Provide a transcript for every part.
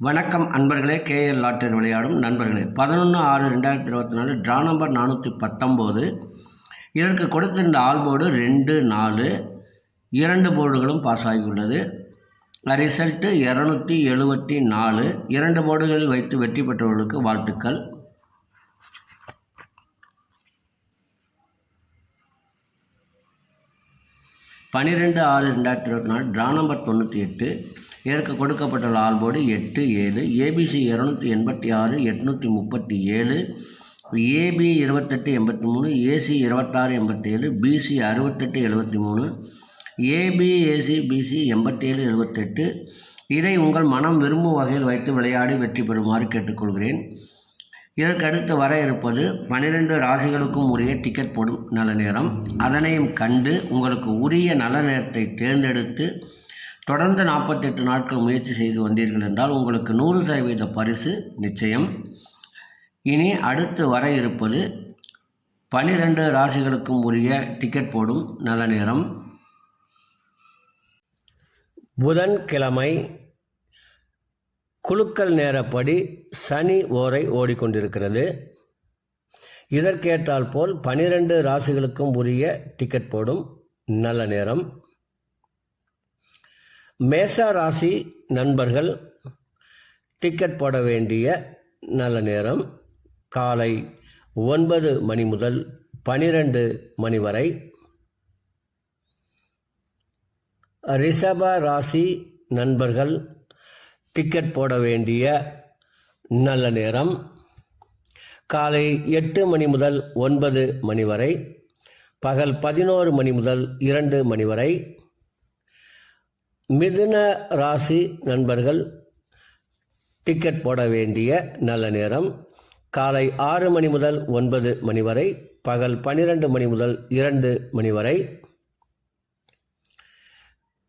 வணக்கம் அன்பர்களே KL lottery விளையாடும் நண்பர்களே. பதினொன்று ஆறு ரெண்டாயிரத்தி இருபத்தி நாலு ட்ரா நம்பர் நானூற்றி பத்தொம்போது. இதற்கு கொடுத்திருந்த ஆல் போர்டு ரெண்டு நாலு. இரண்டு போர்டுகளும் பாஸ் ஆகியுள்ளது. ரிசல்ட்டு இரநூத்தி எழுபத்தி நாலு. இரண்டு போர்டுகளில் வைத்து வெற்றி பெற்றவர்களுக்கு வாழ்த்துக்கள். பன்னிரெண்டு ஆறு ரெண்டாயிரத்தி இருபத்தி நாலு ட்ரா நம்பர் தொண்ணூற்றி எட்டு. இதற்கு கொடுக்கப்பட்டுள்ள ஆல்போர்டு எட்டு ஏழு. ஏபிசி இரநூத்தி எண்பத்தி ஆறு எட்நூற்றி முப்பத்தி ஏழு. ஏபி இருபத்தெட்டு எண்பத்தி மூணு. ஏசி இருபத்தாறு எண்பத்தேழு. பிசி அறுபத்தெட்டு எழுபத்தி மூணு. ஏபி ஏசி பிசி எண்பத்தேழு எழுபத்தெட்டு. இதை உங்கள் மனம் விரும்பும் வகையில் வைத்து விளையாடி வெற்றி பெறுமாறு கேட்டுக்கொள்கிறேன். இதற்கடுத்து வர இருப்பது பனிரெண்டு ராசிகளுக்கும் உரிய டிக்கெட் போடும் நல்ல நேரம். அதனையும் கண்டு உங்களுக்கு உரிய நல்ல நேரத்தை தேர்ந்தெடுத்து தொடர்ந்து நாற்பத்தெட்டு நாட்கள் முயற்சி செய்து வந்தீர்கள் என்றால் உங்களுக்கு நூறு சதவீத பரிசு நிச்சயம். இனி அடுத்து வர இருப்பது பனிரெண்டு ராசிகளுக்கும் உரிய டிக்கெட் போடும் நல்ல நேரம். புதன்கிழமை குலுக்கல் நேரப்படி சனி ஓரை ஓடிக்கொண்டிருக்கிறது. இதற்கேற்றால் போல் பனிரெண்டு ராசிகளுக்கும் உரிய டிக்கெட் போடும் நல்ல நேரம். மேச ராசி நண்பர்கள் டிக்கெட் போட வேண்டிய நல்ல நேரம். காலை ஒன்பது மணி முதல் பனிரெண்டு மணி வரை. ரிஷப ராசி நண்பர்கள் டிக்கெட் போட வேண்டிய நல்ல நேரம். காலை எட்டு மணி முதல் ஒன்பது மணி வரை. பகல் பதினோரு மணி முதல் இரண்டு மணி வரை. மிதுன ராசி நண்பர்கள் டிக்கெட் போட வேண்டிய நல்ல நேரம். காலை ஆறு மணி முதல் ஒன்பது மணி வரை பகல் பன்னிரெண்டு மணி முதல் இரண்டு மணி வரை.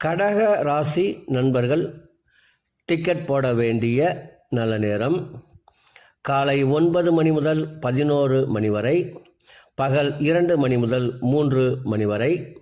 கடக ராசி நண்பர்கள் டிக்கெட் போட வேண்டிய நல்ல நேரம். காலை ஒன்பது மணி முதல் பதினோரு மணி வரை பகல் இரண்டு மணி முதல் மூன்று மணி வரை.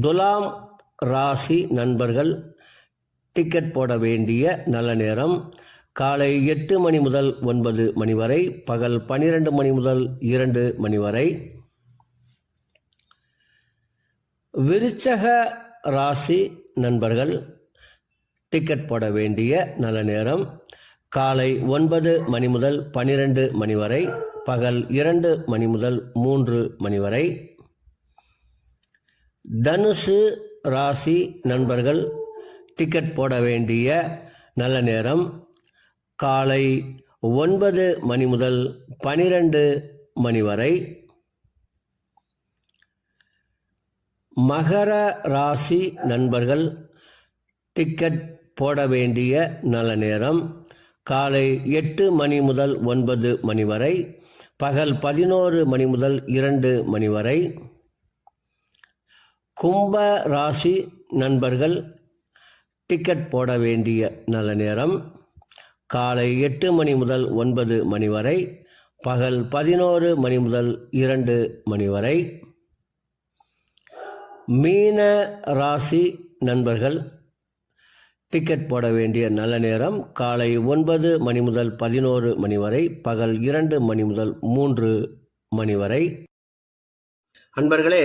துலாம் ராசி நண்பர்கள் டிக்கெட் போட வேண்டிய நல்ல நேரம். காலை எட்டு மணி முதல் ஒன்பது மணி வரை பகல் பன்னிரெண்டு மணி முதல் இரண்டு மணி வரை. விருச்சக ராசி நண்பர்கள் டிக்கெட் போட வேண்டிய நல்ல நேரம். காலை ஒன்பது மணி முதல் பன்னிரெண்டு மணி வரை பகல் இரண்டு மணி முதல் மூன்று மணி வரை. தனுசு ராசி நண்பர்கள் டிக்கெட் போட வேண்டிய நல்ல நேரம். காலை ஒன்பது மணி முதல் பனிரெண்டு மணி வரை. மகர ராசி நண்பர்கள் டிக்கெட் போட வேண்டிய நல்ல நேரம். காலை எட்டு மணி முதல் ஒன்பது மணி வரை. பகல் பதினோரு மணி முதல் இரண்டு மணி வரை. கும்ப ராசி நண்பர்கள் டிக்கெட் போட வேண்டிய நல்ல நேரம். காலை எட்டு மணி முதல் ஒன்பது மணி வரை பகல் பதினோரு மணி முதல் இரண்டு மணி வரை. மீன ராசி நண்பர்கள் டிக்கெட் போட வேண்டிய நல்ல நேரம். காலை ஒன்பது மணி முதல் பதினோரு மணி வரை பகல் இரண்டு மணி முதல் மூன்று மணி வரை. அன்பர்களே